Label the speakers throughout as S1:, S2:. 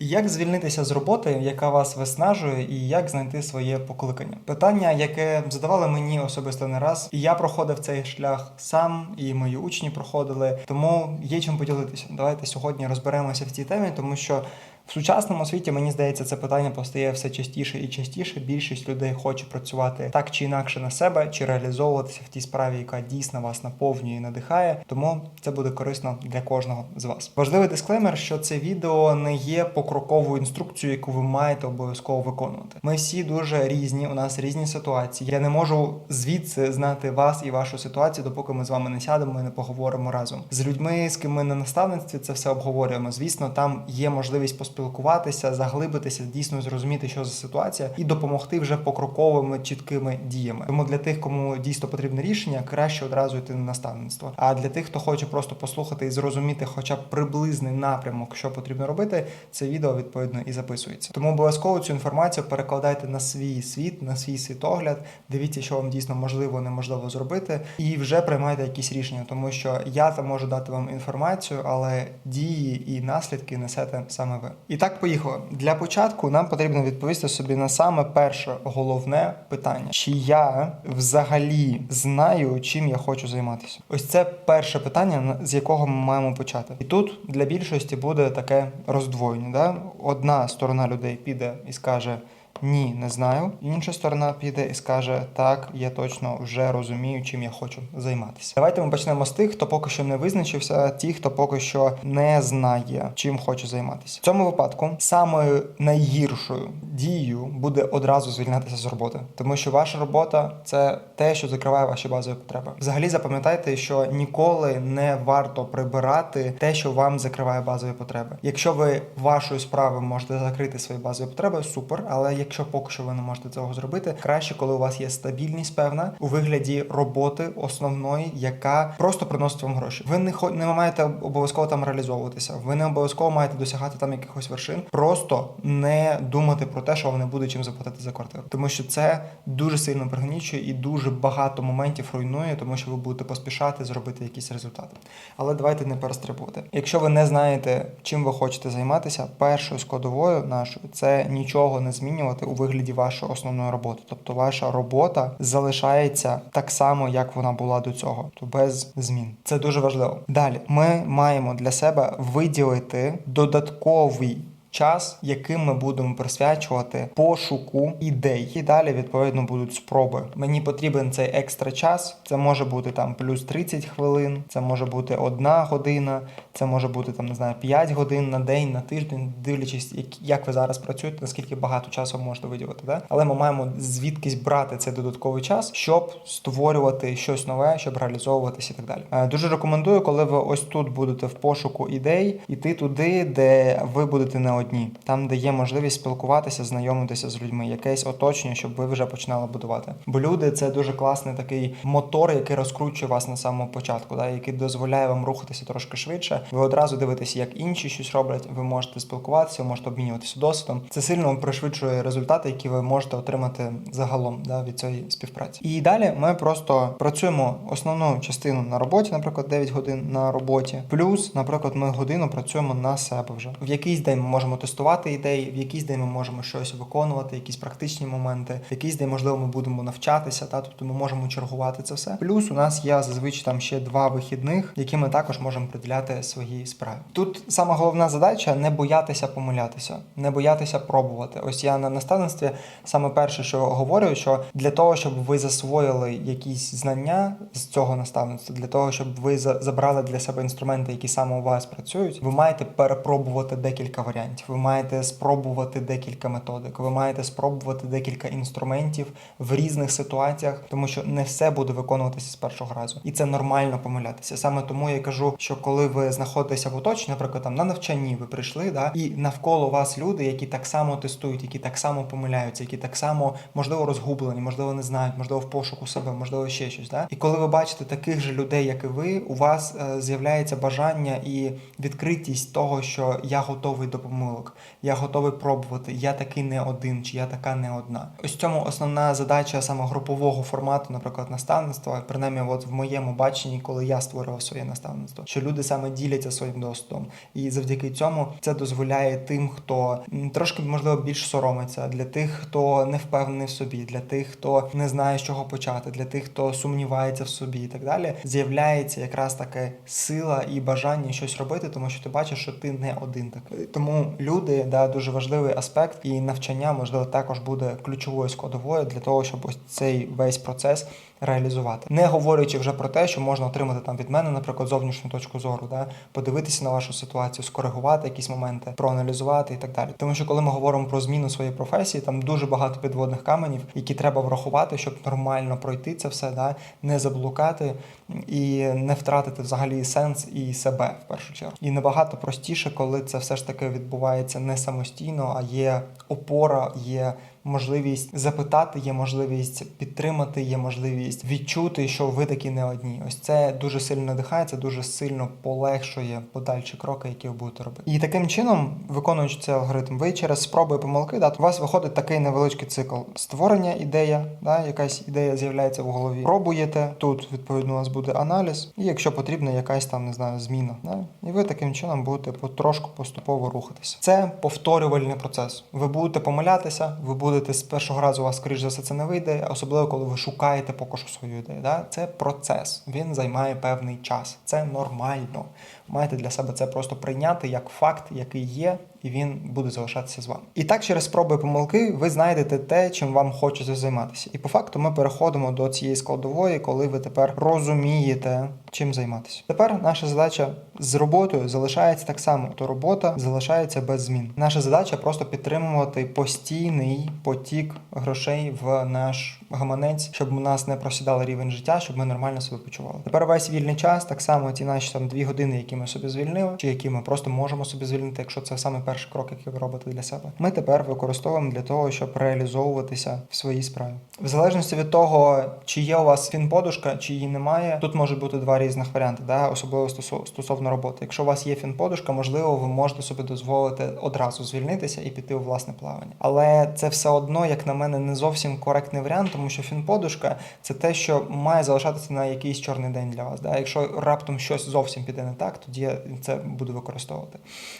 S1: Як звільнитися з роботи, яка вас виснажує, і як знайти своє покликання? Питання, яке задавали мені особисто не раз, і я проходив цей шлях сам, і мої учні проходили. Тому є чим поділитися. Давайте сьогодні розберемося в цій темі, тому що в сучасному світі мені здається, це питання постає все частіше і частіше. Більшість людей хоче працювати так чи інакше на себе, чи реалізовуватися в тій справі, яка дійсно вас наповнює і надихає. Тому це буде корисно для кожного з вас. Важливий дисклеймер, що це відео не є покроковою інструкцією, яку ви маєте обов'язково виконувати. Ми всі дуже різні, у нас різні ситуації. Я не можу звідси знати вас і вашу ситуацію, допоки ми з вами не сядемо і не поговоримо разом з людьми, з ким ми на наставництві це все обговорюємо. Звісно, там є можливість поспілкуватися, заглибитися, дійсно зрозуміти, що за ситуація, і допомогти вже покроковими чіткими діями. Тому для тих, кому дійсно потрібне рішення, краще одразу йти на наставництво. А для тих, хто хоче просто послухати і зрозуміти, хоча б приблизний напрямок, що потрібно робити, це відео відповідно і записується. Тому обов'язково цю інформацію перекладайте на свій світ, на свій світогляд. Дивіться, що вам дійсно можливо, неможливо зробити, і вже приймайте якісь рішення, тому що я там можу дати вам інформацію, але дії і наслідки несете саме ви. І так поїхали. Для початку нам потрібно відповісти собі на саме перше головне питання: чи я взагалі знаю, чим я хочу займатися? Ось це перше питання, з якого ми маємо почати. І тут для більшості буде таке роздвоєння. Да? Одна сторона людей піде і скаже. Ні, не знаю. Інша сторона піде і скаже: так, я точно вже розумію, чим я хочу займатися. Давайте ми почнемо з тих, хто поки що не визначився, ті, хто поки що не знає, чим хоче займатися. В цьому випадку самою найгіршою дією буде одразу звільнятися з роботи, тому що ваша робота це те, що закриває ваші базові потреби. Взагалі запам'ятайте, що ніколи не варто прибирати те, що вам закриває базові потреби. Якщо ви вашою справою можете закрити свої базові потреби, супер. Але якщо поки що ви не можете цього зробити, краще, коли у вас є стабільність певна у вигляді роботи основної, яка просто приносить вам гроші. Ви не не маєте обов'язково там реалізовуватися. Ви не обов'язково маєте досягати там якихось вершин. Просто не думати про те, що вам не буде чим заплатити за квартиру, тому що це дуже сильно пригнічує і дуже багато моментів руйнує, тому що ви будете поспішати зробити якісь результати. Але давайте не перестрибувати. Якщо ви не знаєте, чим ви хочете займатися, першою складовою нашою це нічого не змінювати у вигляді вашої основної роботи. Тобто ваша робота залишається так само, як вона була до цього, то без змін. Це дуже важливо. Далі ми маємо для себе виділити додатковий. Час, яким ми будемо присвячувати пошуку ідей, і далі відповідно будуть спроби. Мені потрібен цей екстра час. Це може бути там плюс 30 хвилин, це може бути одна година, це може бути там не знаю 5 годин на день, на тиждень, дивлячись, як, ви зараз працюєте, наскільки багато часу можете виділити. Да? Але ми маємо звідкись брати цей додатковий час, щоб створювати щось нове, щоб реалізовуватися і так далі. Е, Дуже рекомендую, коли ви ось тут будете в пошуку ідей, іти туди, де ви будете не одні, там, де є можливість спілкуватися, знайомитися з людьми, якесь оточення, щоб ви вже починали будувати. Бо люди це дуже класний такий мотор, який розкручує вас на самому початку, да, який дозволяє вам рухатися трошки швидше. Ви одразу дивитесь, як інші щось роблять. Ви можете спілкуватися, можете обмінюватися досвідом. Це сильно пришвидшує результати, які ви можете отримати загалом да, від цієї співпраці. І далі ми просто працюємо основну частину на роботі, наприклад, 9 годин на роботі. Плюс, наприклад, ми годину працюємо на себе вже. В якийсь день ми можемо тестувати ідеї, в якийсь день ми можемо щось виконувати, якісь практичні моменти, в якийсь день, можливо, ми будемо навчатися, та тобто ми можемо чергувати це все. Плюс у нас є зазвичай там ще два вихідних, які ми також можемо приділяти своїй справі. Тут сама головна задача не боятися помилятися, не боятися пробувати. Ось я на наставництві саме перше, що говорю, що для того, щоб ви засвоїли якісь знання з цього наставництва, для того, щоб ви за- забрали для себе інструменти, які саме у вас працюють, ви маєте перепробувати декілька варіантів. Ви маєте спробувати декілька методик. Ви маєте спробувати декілька інструментів в різних ситуаціях, тому що не все буде виконуватися з першого разу, і це нормально помилятися. Саме тому я кажу, що коли ви знаходитеся в оточенні, наприклад, там на навчанні ви прийшли, да, і навколо вас люди, які так само тестують, які так само помиляються, які так само можливо розгублені, можливо, не знають, можливо, в пошуку себе, можливо, ще щось. Да? І коли ви бачите таких же людей, як і ви, у вас е, з'являється бажання і відкритість того, що я готовий допомогти помилок. Я готовий пробувати. Я такий не один, чи я така не одна. Ось цьому основна задача саме групового формату, наприклад, наставництва, принаймні, от в моєму баченні, коли я створював своє наставництво, що люди саме діляться своїм досвідом, і завдяки цьому це дозволяє тим, хто трошки можливо більш соромиться, для тих, хто не впевнений в собі, для тих, хто не знає, з чого почати, для тих, хто сумнівається в собі, і так далі, з'являється якраз така сила і бажання щось робити, тому що ти бачиш, що ти не один такий. Тому люди, да, дуже важливий аспект, і навчання можливо також буде ключовою складовою для того, щоб ось цей весь процес реалізувати, не говорячи вже про те, що можна отримати там від мене, наприклад, зовнішню точку зору, да, подивитися на вашу ситуацію, скоригувати якісь моменти, проаналізувати і так далі. Тому що коли ми говоримо про зміну своєї професії, там дуже багато підводних каменів, які треба врахувати, щоб нормально пройти це все, да, не заблукати і не втратити взагалі сенс і себе в першу чергу. І набагато простіше, коли це все ж таки відбувається не самостійно, а є опора, є можливість запитати, є можливість підтримати, є можливість відчути, що ви такі не одні. Ось це дуже сильно надихає, це дуже сильно полегшує подальші кроки, які ви будете робити. І таким чином, виконуючи цей алгоритм, ви через спроби і помилки, да, у вас виходить такий невеличкий цикл створення ідея, да, якась ідея з'являється в голові. Пробуєте тут, відповідно, у вас буде аналіз, і якщо потрібна якась там не знаю зміна, да, і ви таким чином будете потрошку поступово рухатися. Це повторювальний процес. Ви будете помилятися, ви будете з першого разу у вас, скоріш за все, це не вийде, особливо коли ви шукаєте поки що свою ідею. Да? Це процес, він займає певний час. Це нормально. Маєте для себе це просто прийняти як факт, який є, і він буде залишатися з вами. І так, через спроби і помилки, ви знайдете те, чим вам хочеться займатися. І по факту ми переходимо до цієї складової, коли ви тепер розумієте, чим займатися. Тепер наша задача з роботою залишається так само. То робота залишається без змін. Наша задача просто підтримувати постійний потік грошей в наш гаманець, щоб у нас не просідав рівень життя, щоб ми нормально себе почували. Тепер весь вільний час, так само ті наші там дві години, які ми собі звільнили, чи які ми просто можемо собі звільнити, якщо це саме перший крок, який ви робите для себе. Ми тепер використовуємо для того, щоб реалізовуватися в своїй справі. В залежності від того, чи є у вас фінподушка, чи її немає, тут можуть бути два різних варіанти, да? особливо стосовно роботи. Якщо у вас є фінподушка, можливо, ви можете собі дозволити одразу звільнитися і піти у власне плавання. Але це все одно, як на мене, не зовсім коректний варіант, тому що фінподушка це те, що має залишатися на якийсь чорний день для вас. Да? Якщо раптом щось зовсім піде не так, тоді я це буду використовувати.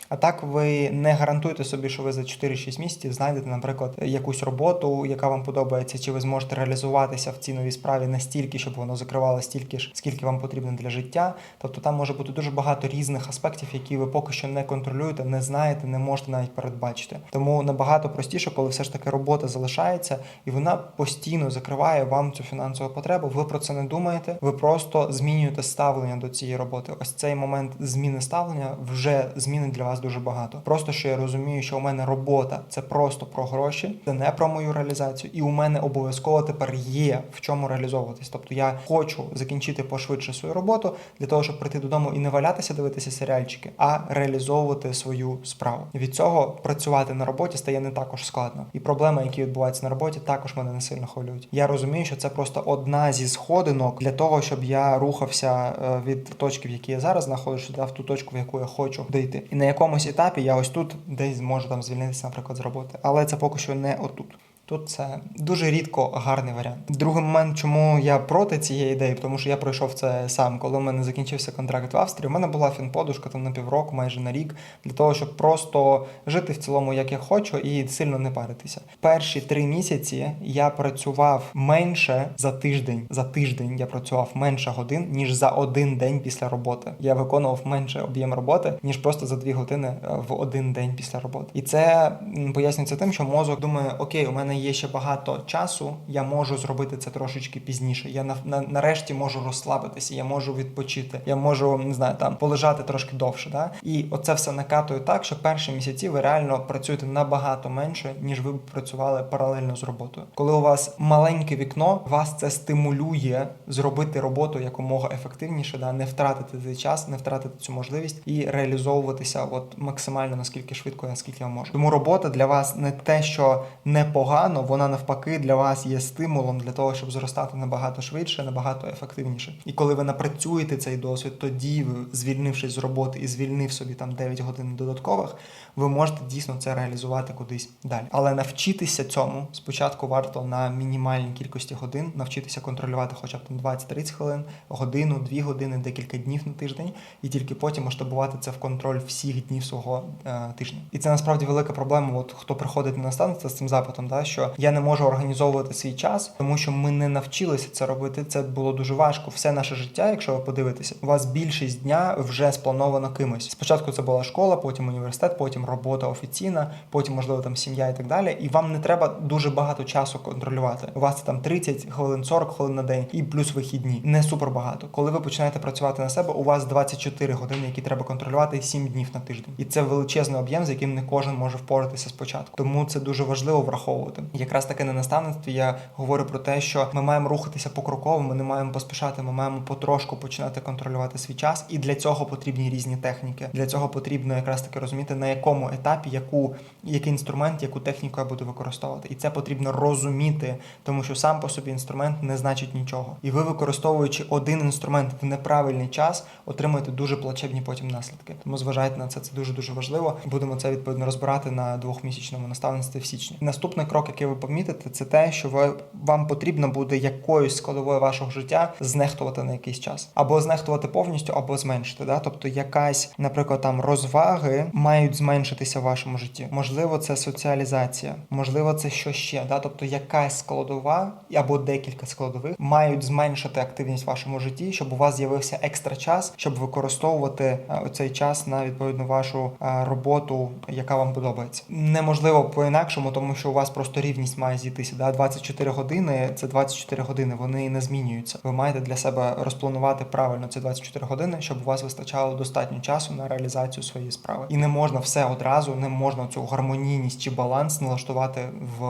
S1: А так ви не гарантуєте собі, що ви за 4-6 місяців знайдете, наприклад, якусь роботу, яка вам подобається, чи ви зможете реалізуватися в цій новій справі настільки, щоб воно закривало стільки ж, скільки вам потрібно для життя. Тобто там може бути дуже багато різних аспектів, які ви поки що не контролюєте, не знаєте, не можете навіть передбачити. Тому набагато простіше, коли все ж таки робота залишається, і вона постійно закриває вам цю фінансову потребу. Ви про це не думаєте, ви просто змінюєте ставлення до цієї роботи. Ось цей момент зміни ставлення вже змінить для вас дуже багато. Просто що я розумію, що у мене робота це просто про гроші, це не про мою реалізацію, і у мене обов'язково тепер є в чому реалізовуватись. Тобто я хочу закінчити пошвидше свою роботу для того, щоб прийти додому і не валятися, дивитися серіальчики, а реалізовувати свою справу. Від цього працювати на роботі стає не також складно. І проблеми, які відбуваються на роботі, також мене не сильно хвилюють. Я розумію, що це просто одна зі сходинок для того, щоб я рухався е, від точки, в якій я зараз знаходжуся, в ту точку, в яку я хочу дійти. І на якомусь етапі я ось тут десь зможу там звільнитися, наприклад, з роботи. Але це поки що не отут. Тут це дуже рідко гарний варіант. Другий момент, чому я проти цієї ідеї, тому що я пройшов це сам. Коли в мене закінчився контракт в Австрії, у мене була фінподушка там на півроку, майже на рік, для того, щоб просто жити в цілому, як я хочу, і сильно не паритися. Перші три місяці я працював менше за тиждень. За тиждень я працював менше годин, ніж за один день після роботи. Я виконував менше об'єм роботи, ніж просто за дві години е, в один день після роботи. І це пояснюється тим, що мозок думає: окей, у є ще багато часу, я можу зробити це трошечки пізніше. Я на, на нарешті можу розслабитися, я можу відпочити, я можу не знаю там полежати трошки довше. Да? І оце все накатує так, що перші місяці ви реально працюєте набагато менше, ніж ви б працювали паралельно з роботою. Коли у вас маленьке вікно, вас це стимулює зробити роботу якомога ефективніше, да? не втратити цей час, не втратити цю можливість і реалізовуватися от максимально наскільки швидко, наскільки я можу. Тому робота для вас не те, що непогано. Погано, вона навпаки для вас є стимулом для того, щоб зростати набагато швидше, набагато ефективніше. І коли ви напрацюєте цей досвід, тоді звільнившись з роботи і звільнив собі там 9 годин додаткових, ви можете дійсно це реалізувати кудись далі. Але навчитися цьому спочатку варто на мінімальній кількості годин навчитися контролювати хоча б там 20-30 хвилин, годину, 2 години, декілька днів на тиждень, і тільки потім масштабувати це в контроль всіх днів свого е, тижня. І це насправді велика проблема. От хто приходить на наставництво з цим запитом, да, що я не можу організовувати свій час, тому що ми не навчилися це робити. Це було дуже важко. Все наше життя, якщо ви подивитеся, у вас більшість дня вже сплановано кимось. Спочатку це була школа, потім університет, потім робота офіційна, потім можливо там сім'я і так далі. І вам не треба дуже багато часу контролювати. У вас це там 30 хвилин, 40 хвилин на день і плюс вихідні. Не супер багато. Коли ви починаєте працювати на себе, у вас 24 години, які треба контролювати 7 днів на тиждень. І це величезний об'єм, з яким не кожен може впоратися спочатку. Тому це дуже важливо враховувати. Якраз таки на наставництві я говорю про те, що ми маємо рухатися покроково, ми не маємо поспішати, ми маємо потрошку починати контролювати свій час. І для цього потрібні різні техніки. Для цього потрібно якраз таки розуміти, на якому етапі, яку який інструмент, яку техніку я буду використовувати. І це потрібно розуміти, тому що сам по собі інструмент не значить нічого. І ви, використовуючи один інструмент в неправильний час, отримуєте дуже плачевні потім наслідки. Тому зважайте на це, це дуже дуже важливо. Будемо це відповідно розбирати на двохмісячному наставництві в січні. Наступний крок, який ви помітите, це те, що ви вам потрібно буде якоюсь складовою вашого життя знехтувати на якийсь час, або знехтувати повністю, або зменшити. Да? Тобто, якась, наприклад, там розваги мають зменшитися в вашому житті. Можливо, це соціалізація, можливо, це що ще. Да? Тобто, якась складова або декілька складових мають зменшити активність в вашому житті, щоб у вас з'явився екстра час, щоб використовувати е, цей час на відповідно вашу е, роботу, яка вам подобається. Неможливо по-інакшому, тому що у вас просто рівність має зійтися. Да? 24 години це 24 години, вони не змінюються. Ви маєте для себе розпланувати правильно ці 24 години, щоб у вас вистачало достатньо часу на реалізацію своєї справи. І не можна все одразу, не можна цю гармонійність чи баланс налаштувати в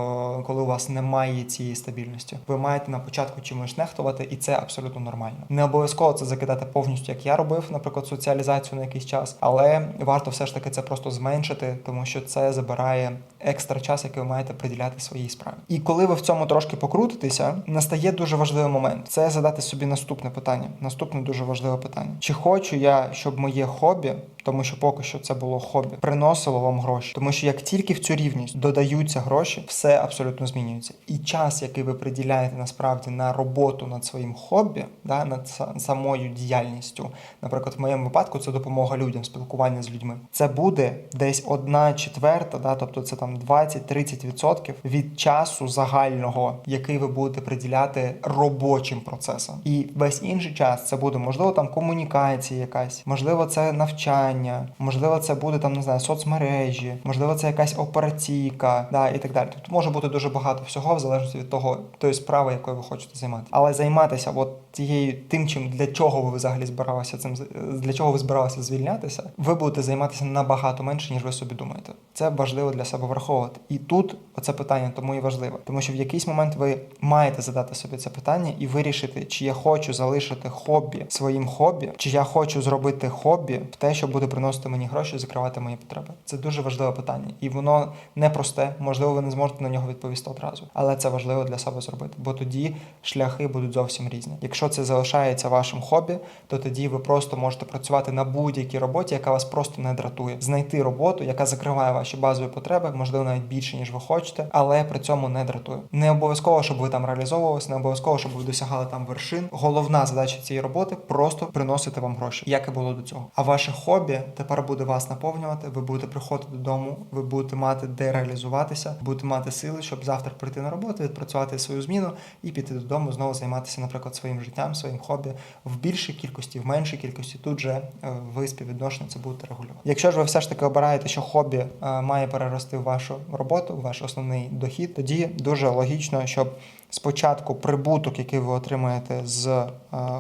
S1: коли у вас немає цієї стабільності. Ви маєте на початку чимось нехтувати, і це абсолютно нормально. Не обов'язково це закидати повністю, як я робив, наприклад, соціалізацію на якийсь час, але варто все ж таки це просто зменшити, тому що це забирає екстра час, який ви маєте приділяти своїй справі. І коли ви в цьому трошки покрутитеся, настає дуже важливий момент. Це задати собі наступне питання. Наступне дуже важливе питання: чи хочу я, щоб моє хобі, тому що поки що це було хобі, приносило вам гроші, тому що як тільки в цю рівність додаються гроші, все абсолютно змінюється. І час, який ви приділяєте насправді на роботу над своїм хобі, да, над са- самою діяльністю, наприклад, в моєму випадку це допомога людям, спілкування з людьми. Це буде десь одна четверта, да, тобто це там 20-30% від часу загального, який ви будете приділяти робочим процесам. І весь інший час це буде можливо там комунікація якась, можливо, це навчання, можливо, це буде там не знаю, соцмережі, можливо, це якась операційка, да, і так далі. Тобто може бути дуже багато всього, в залежності від того тої справи, якою ви хочете займатися. Але займатися от тією тим, чим для чого ви взагалі збиралися цим для чого ви збиралися звільнятися, ви будете займатися набагато менше, ніж ви собі думаєте. Це важливо для себе враховувати. І тут оце питання тому і важливе, тому що в якийсь момент ви маєте задати собі це питання і вирішити, чи я хочу залишити хобі своїм хобі, чи я хочу зробити хобі в те, що буде приносити мені гроші, закривати мої потреби. Це дуже важливе питання, і воно непросте. Можливо, ви не зможете на нього відповісти одразу, але це важливо для себе зробити, бо тоді шляхи будуть зовсім різні. Якщо це залишається вашим хобі, то тоді ви просто можете працювати на будь-якій роботі, яка вас просто не дратує. Знайти роботу, яка закриває ваші базові потреби, можливо, навіть більше ніж ви хочете, але при цьому не дратує. Не обов'язково, щоб ви там реалізовувалися, не обов'язково, щоб ви досягали там вершин. Головна задача цієї роботи просто приносити вам гроші, як і було до цього. А ваше хобі тепер буде вас наповнювати. Ви будете приходити додому, ви будете мати де реалізуватися, будете мати сили, щоб завтра прийти на роботу, відпрацювати свою зміну і піти додому, знову займатися, наприклад, своїм життям, своїм хобі в більшій кількості, в меншій кількості. Тут же е, ви співвідношення це будете регулювати. Якщо ж ви все ж таки обираєте, що хобі е, має перерости в вашу роботу, в ваш основний дохід, тоді дуже логічно, щоб спочатку прибуток, який ви отримаєте з е,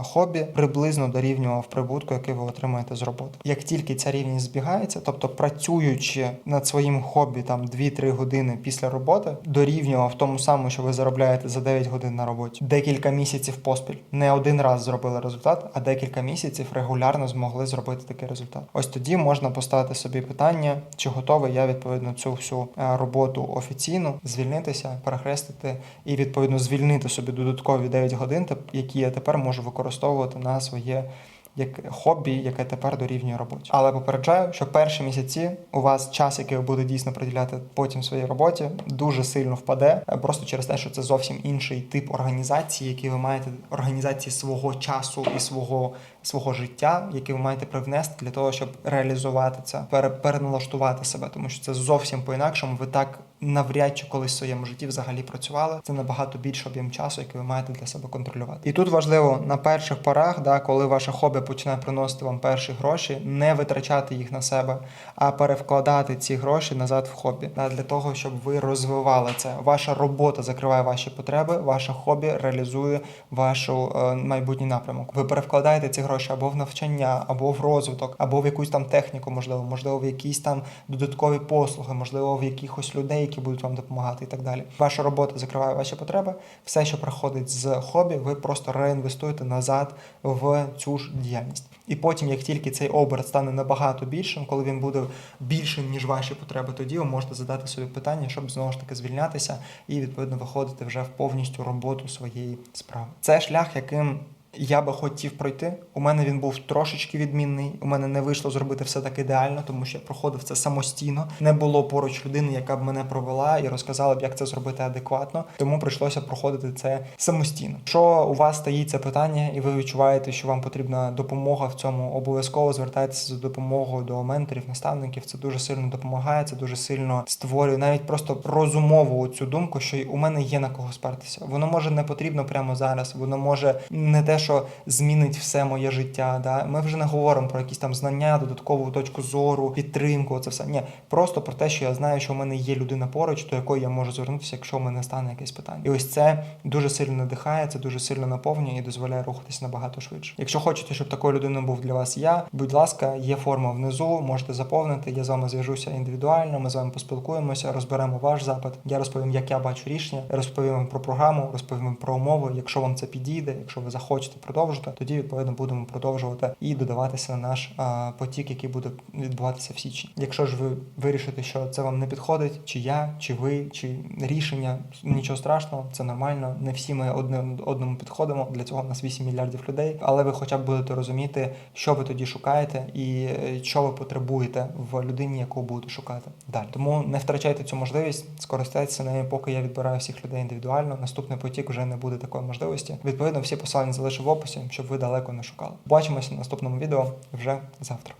S1: хобі, приблизно дорівнював прибутку, який ви отримаєте з роботи. Як тільки ця рівність збігається, тобто працюючи над своїм хобі там 2-3 години після роботи, дорівнював тому самому, що ви заробляєте за 9 годин на роботі. Декілька місяців поспіль. Не один раз зробили результат, а декілька місяців регулярно змогли зробити такий результат. Ось тоді можна поставити собі питання, чи готовий я відповідно цю всю е, роботу офіційно звільнитися, перехрестити і відповідно звільнити собі додаткові 9 годин, які я тепер можу використовувати на своє як хобі, яке тепер дорівнює роботі. Але попереджаю, що перші місяці у вас час, який ви будете дійсно приділяти потім своїй роботі, дуже сильно впаде, е, просто через те, що це зовсім інший тип організації, який ви маєте організації свого часу і свого свого життя, який ви маєте привнести для того, щоб реалізувати це, пере, переналаштувати себе, тому що це зовсім по-інакшому. Ви так навряд чи колись в своєму житті взагалі працювали. Це набагато більше об'єм часу, який ви маєте для себе контролювати. І тут важливо на перших порах, да, коли ваше хобі починає приносити вам перші гроші, не витрачати їх на себе, а перевкладати ці гроші назад в хобі, да, для того, щоб ви розвивали це. Ваша робота закриває ваші потреби, ваше хобі реалізує вашу е, майбутній напрямок. Ви перевкладаєте ці гроші або в навчання, або в розвиток, або в якусь там техніку, можливо, можливо, в якісь там додаткові послуги, можливо, в якихось людей, які будуть вам допомагати, і так далі. Ваша робота закриває ваші потреби. Все, що приходить з хобі, ви просто реінвестуєте назад в цю ж діяльність. І потім, як тільки цей оберт стане набагато більшим, коли він буде більшим ніж ваші потреби, тоді ви можете задати собі питання, щоб знову ж таки звільнятися і відповідно виходити вже в повністю роботу своєї справи. Це шлях, яким я би хотів пройти. У мене він був трошечки відмінний. У мене не вийшло зробити все так ідеально, тому що я проходив це самостійно. Не було поруч людини, яка б мене провела і розказала б, як це зробити адекватно. Тому прийшлося проходити це самостійно. Якщо у вас стоїть це питання, і ви відчуваєте, що вам потрібна допомога в цьому, обов'язково звертайтеся за допомогою до менторів, наставників. Це дуже сильно допомагає. Це дуже сильно створює навіть просто розумову цю думку, що у мене є на кого спертися. Воно може не потрібно прямо зараз. Воно може не те, що змінить все моє життя. Да? Ми вже не говоримо про якісь там знання, додаткову точку зору, підтримку. Це все ні, просто про те, що я знаю, що в мене є людина поруч, до якої я можу звернутися, якщо в мене стане якесь питання. І ось це дуже сильно надихає, це дуже сильно наповнює і дозволяє рухатися набагато швидше. Якщо хочете, щоб такою людиною був для вас я, будь ласка, є форма внизу, можете заповнити. Я з вами зв'яжуся індивідуально. Ми з вами поспілкуємося, розберемо ваш запит. Я розповім, як я бачу рішення, розповім про програму, розповім про умови. Якщо вам це підійде, якщо ви захочете продовжити, тоді відповідно будемо продовжувати і додаватися на наш потік, який буде відбуватися в січні. Якщо ж ви вирішите, що це вам не підходить, чи я, чи ви, чи рішення, нічого страшного, це нормально. Не всі ми одне одному підходимо. Для цього в нас 8 мільярдів людей. Але ви хоча б будете розуміти, що ви тоді шукаєте і е, що ви потребуєте в людині, яку будете шукати далі. Тому не втрачайте цю можливість, скористайтеся нею, поки я відбираю всіх людей індивідуально. Наступний потік вже не буде такої можливості. Відповідно, всі посилання залишу в описі, щоб ви далеко не шукали. Бачимося в наступному відео вже завтра.